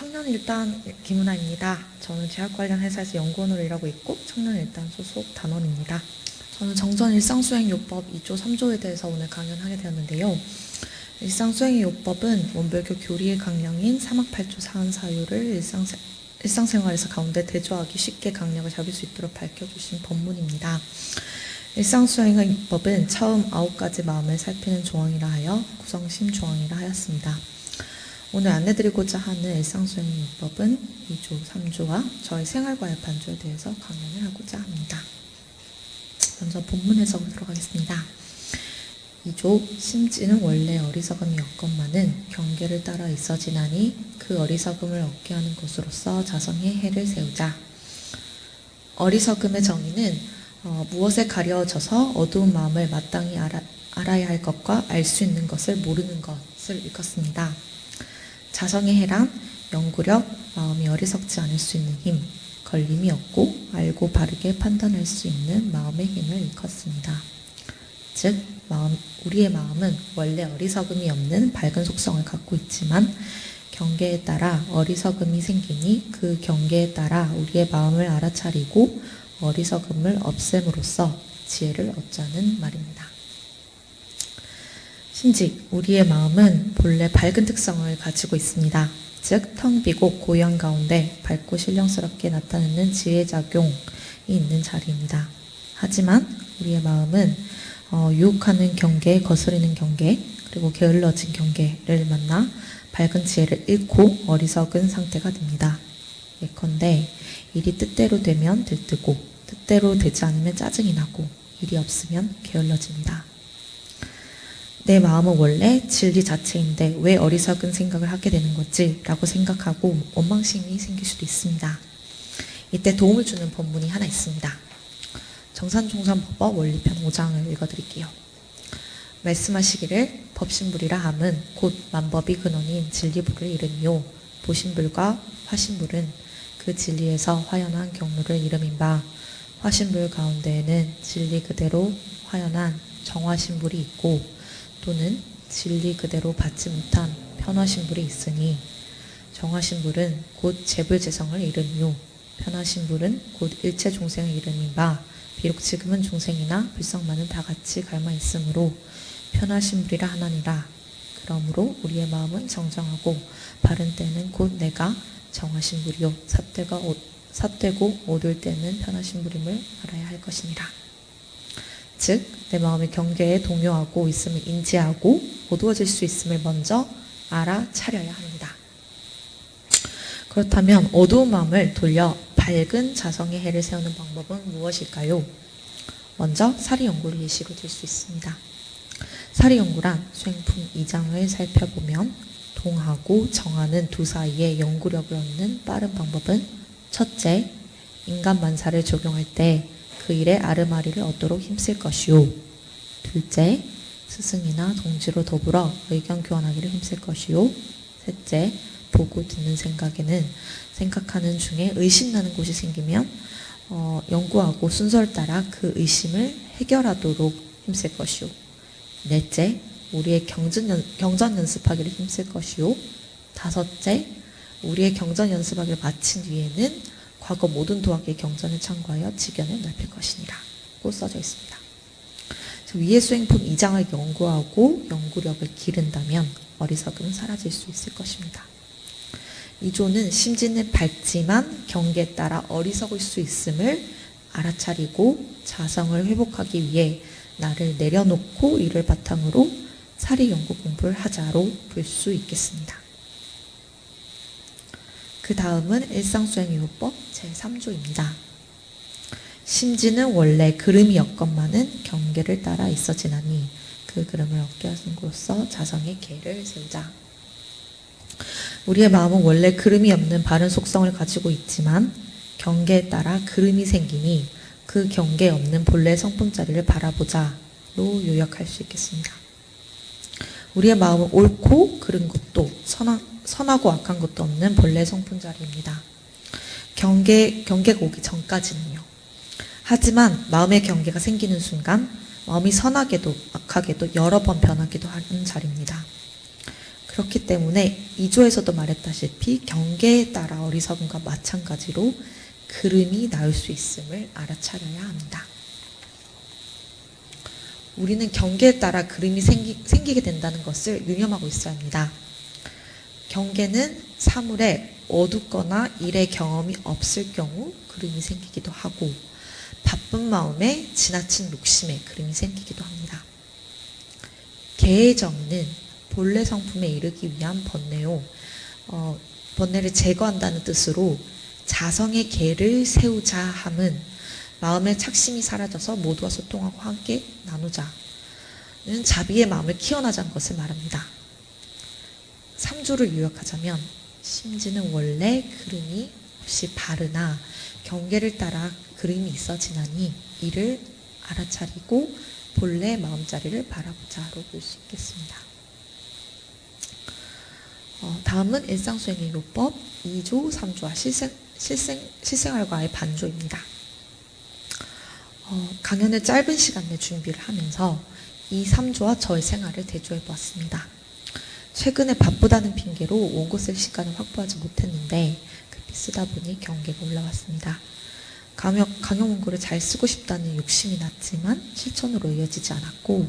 청년일단 김은아입니다. 저는 제약 관련 회사에서 연구원으로 일하고 있고 청년일단 소속 단원입니다. 저는 정전 일상수행요법 2조 3조에 대해서 오늘 강연하게 되었는데요. 일상수행요법은 원별교 교리의 강령인 3학 8조 사안사유를 일상생, 일상생활에서 가운데 대조하기 쉽게 강약을 잡을 수 있도록 밝혀주신 법문입니다. 일상수행요법은 처음 아홉 가지 마음을 살피는 조항이라 하여 구성심 조항이라 하였습니다. 오늘 안내드리고자 하는 일상수행요법은 2조, 3조와 저의 생활과의 반조에 대해서 강연을 하고자 합니다. 먼저 본문 해석으로 들어가겠습니다. 2조 심지는 원래 어리석음이었건만은 경계를 따라 있어지나니 그 어리석음을 얻게 하는 것으로서 자성의 해를 세우자. 어리석음의 정의는 어, 무엇에 가려져서 어두운 마음을 마땅히 알아, 알아야 할 것과 알 수 있는 것을 모르는 것을 일컫습니다. 자성의 해란 연구력, 마음이 어리석지 않을 수 있는 힘, 걸림이 없고 알고 바르게 판단할 수 있는 마음의 힘을 일컫습니다. 즉, 마음, 우리의 마음은 원래 어리석음이 없는 밝은 속성을 갖고 있지만 경계에 따라 어리석음이 생기니 그 경계에 따라 우리의 마음을 알아차리고 어리석음을 없앰으로써 지혜를 얻자는 말입니다. 신직, 우리의 마음은 본래 밝은 특성을 가지고 있습니다. 즉, 텅 비고 고요한 가운데 밝고 신령스럽게 나타내는 지혜작용이 있는 자리입니다. 하지만 우리의 마음은 어, 유혹하는 경계, 거스르는 경계, 그리고 게을러진 경계를 만나 밝은 지혜를 잃고 어리석은 상태가 됩니다. 예컨대 일이 뜻대로 되면 들뜨고 뜻대로 되지 않으면 짜증이 나고 일이 없으면 게을러집니다. 내 마음은 원래 진리 자체인데 왜 어리석은 생각을 하게 되는 거지? 라고 생각하고 원망심이 생길 수도 있습니다. 이때 도움을 주는 본문이 하나 있습니다. 정산종산법법 원리편 5장을 읽어드릴게요. 말씀하시기를 법신불이라 함은 곧 만법이 근원인 진리불을 이름이요 보신불과 화신불은 그 진리에서 화연한 경로를 이름인 바 화신불 가운데에는 진리 그대로 화연한 정화신불이 있고 또는 진리 그대로 받지 못한 편화신불이 있으니 정화신불은 곧 재불재성을 이름이요 편화신불은 곧 일체 종생을 이름인 바 비록 지금은 중생이나 불성만은 다 같이 갈마 있으므로 편하신 불이라 하나니라. 그러므로 우리의 마음은 정정하고 바른 때는 곧 내가 정하신 불이요 삿되가 오, 삿되고 오들 때는 편하신 불임을 알아야 할 것이니라. 즉, 내 마음의 경계에 동요하고 있음을 인지하고 어두워질 수 있음을 먼저 알아차려야 합니다. 그렇다면 어두운 마음을 돌려 밝은 자성의 해를 세우는 방법은 무엇일까요? 먼저 사리 연구를 예시로 들 수 있습니다. 사리 연구란 수행품 2장을 살펴보면 동하고 정하는 두 사이에 연구력을 얻는 빠른 방법은 첫째, 인간 만사를 적용할 때 그 일에 아르마리를 얻도록 힘쓸 것이요. 둘째, 스승이나 동지로 더불어 의견 교환하기를 힘쓸 것이요. 셋째, 보고 듣는 생각에는 생각하는 중에 의심나는 곳이 생기면 어, 연구하고 순서를 따라 그 의심을 해결하도록 힘쓸 것이요. 넷째, 우리의 경전, 연, 경전 연습하기를 힘쓸 것이요. 다섯째, 우리의 경전 연습하기를 마친 뒤에는 과거 모든 도학의 경전을 참고하여 지견을 넓힐 것이니라. 고 써져 있습니다. 위의 수행품 2장을 연구하고 연구력을 기른다면 어리석음은 사라질 수 있을 것입니다. 이조는 심지는 밝지만 경계에 따라 어리석을 수 있음을 알아차리고 자성을 회복하기 위해 나를 내려놓고 이를 바탕으로 사리 연구 공부를 하자로 볼 수 있겠습니다. 그 다음은 일상수행요법 제3조입니다. 심지는 원래 그름이었건만은 경계를 따라 있어지나니 그 그름을 곳으로서 자성의 계를 세우자. 우리의 마음은 원래 그름이 없는 바른 속성을 가지고 있지만 경계에 따라 그름이 생기니 그 경계에 없는 본래 성품자리를 바라보자로 요약할 수 있겠습니다. 우리의 마음은 옳고 그른 것도 선하, 선하고 악한 것도 없는 본래 성품 자리입니다. 경계, 경계가 오기 전까지는요. 하지만 마음의 경계가 생기는 순간 마음이 선하게도 악하게도 여러 번 변하기도 하는 자리입니다. 그렇기 때문에 2조에서도 말했다시피 경계에 따라 어리석음과 마찬가지로 그름이 나올 수 있음을 알아차려야 합니다. 우리는 경계에 따라 그림이 생기, 생기게 된다는 것을 유념하고 있어야 합니다. 경계는 사물에 어둡거나 일의 경험이 없을 경우 그림이 생기기도 하고 바쁜 마음에 지나친 욕심에 그림이 생기기도 합니다. 개의 정의는 본래 성품에 이르기 위한 번뇌요. 어, 번뇌를 제거한다는 뜻으로 자성의 개를 세우자 함은 마음의 착심이 사라져서 모두와 소통하고 함께 나누자는 자비의 마음을 키워나자는 것을 말합니다. 3조를 요약하자면 심지는 원래 그림이 없이 바르나 경계를 따라 그림이 있어지나니 이를 알아차리고 본래 마음자리를 바라보자로 볼 수 있겠습니다. 어, 다음은 일상수행의 요법 2조, 3조와 실생, 실생, 실생활과의 반조입니다. 어, 강연을 짧은 시간 내 준비를 하면서 이 3조와 저의 생활을 대조해 보았습니다. 최근에 바쁘다는 핑계로 원고 쓸 시간을 확보하지 못했는데 급히 쓰다 보니 경계가 올라왔습니다. 강연, 강연 원고를 잘 쓰고 싶다는 욕심이 났지만 실천으로 이어지지 않았고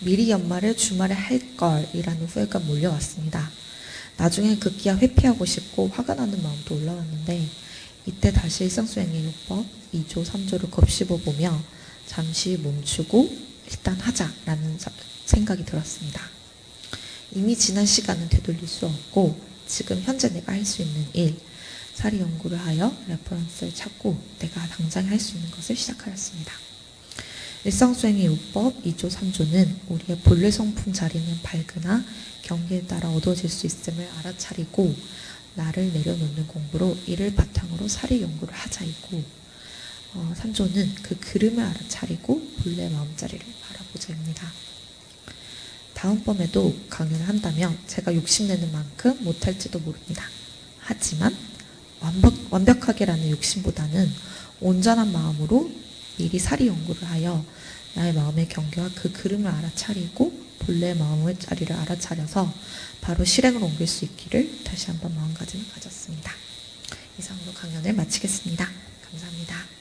미리 연말에 주말에 할 걸이라는 후회가 몰려왔습니다. 나중엔 급기야 회피하고 싶고 화가 나는 마음도 올라왔는데 이때 다시 일상수행의 요법 2조, 3조를 곱씹어 보며 잠시 멈추고 일단 하자라는 생각이 들었습니다. 이미 지난 시간은 되돌릴 수 없고 지금 현재 내가 할 수 있는 일, 사리 연구를 하여 레퍼런스를 찾고 내가 당장 할 수 있는 것을 시작하였습니다. 일상수행의 요법 2조, 3조는 우리의 본래 성품 자리는 밝으나 경계에 따라 어두워질 수 있음을 알아차리고 나를 내려놓는 공부로 이를 바탕으로 사리 연구를 하자이고 어, 3조는 그 그름을 알아차리고 본래 마음자리를 바라보자입니다. 다음번에도 강연을 한다면 제가 욕심내는 만큼 못할지도 모릅니다. 하지만 완벽, 완벽하게라는 욕심보다는 온전한 마음으로 미리 사리 연구를 하여 나의 마음의 경계와 그 그름을 알아차리고 본래 마음의 자리를 알아차려서 바로 실행으로 옮길 수 있기를 다시 한번 마음가짐을 가졌습니다. 이상으로 강연을 마치겠습니다. 감사합니다.